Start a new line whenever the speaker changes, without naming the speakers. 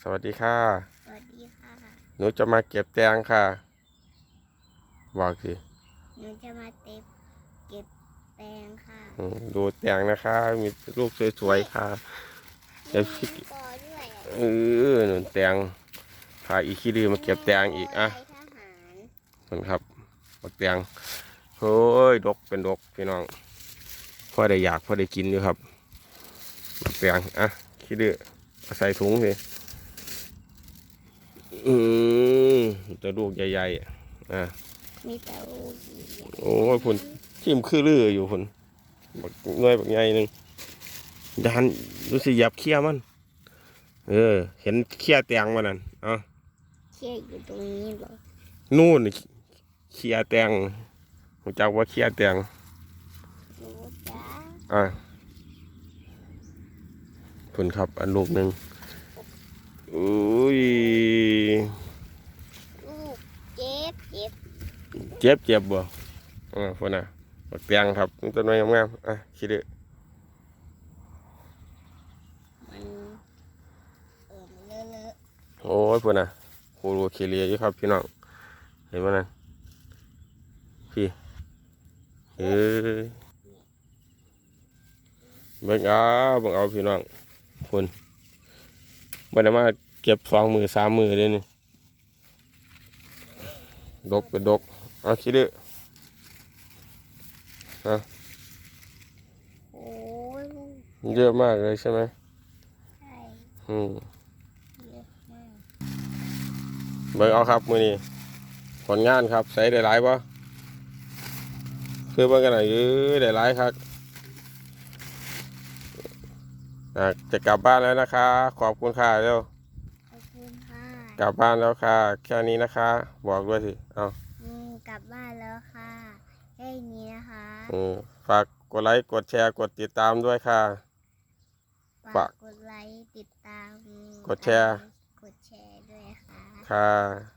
สวัสดีค่ะ
สวัสดีค่ะ
หนูจะมาเก็บแตงค่ะบอกสิ
หนูจะมาเต็บเก็บแตงค่ะ
อืมดูแตงนะคะ มีลูกสวยๆค่ะเดี๋ยวพี่
มีปอด้วยอะ
เออหนุนแตงพาอีคิดือมาเก็บแตงอีกอะ
ลายทหาร
มันครับบักแตงโอ้ยดกเป็นดกพี่น้องพ่อได้อยากพ่อได้กินอยู่ครับบักแตงอะคิดือเอาใส่ถุงสิ อืมตัวลูกใหญ่ๆอะ
มีแต่ลูกอีก
โอ้ยพุ่นทิมคือลืออยู่พุ่นบักน้อยบักใหญ่หนึ่งดานรู้สึกหยับเขี้ยมัน เออ เห็นเขี้ยแตงมันนั่นเอะ
เชี่ยอยู่ตรงนี้เหรอ
นู่นเขี้ยแตงผมจักว่าเขี้ยแตง
รู้จ้า
อะพุ่นครับ อันลูกหนึ่งอุ้ย
ลูกเจ็บเจ็บ
เจ็บเจ็บบ่อ่าพุ่นน่ะบักแตงครับต้นไม้งามๆอะคิดดู
มันเอิมเลอะเลอะ
โอ้ยพุ่นน่ะโคโรเคเลียอยู่ครับพี่น้องเห็นไหมนั่นพี่เอ้ยเบิ่งเอาเบิ่งเอาพี่น้องคุณบ่ได้มาเก็บสองมือสามมือเลยนี่ดกเป็นดก เอาคิดดู
โอ้ยลูก
เยอะมากเลยใช่ไหม
ใช่
อืม
เยอะมาก
เบิ่งเอาครับมือนี้ผลงานครับใส่ได้หลายปะคือเบิ่งกันหน่อยเออได้หลายครับอะจะกลับบ้านแล้วนะคะ ขอบคุณค่ะเร็ว
ขอบคุณค่ะ
กลับบ้านแล้วค่ะ แค่นี้นะคะ บอกด้วยสิ เอา
อืมก ลับบ้านแล้วค่ะแค่นี้นะคะ
อืมฝากกดไลค์กดแชร์กดติดตามด้วยค่ะ ฝา
ฝากกกดไลค์ติดตาม
กดแชร์
กดแชร์ด้วยค่ะ
ค่ะ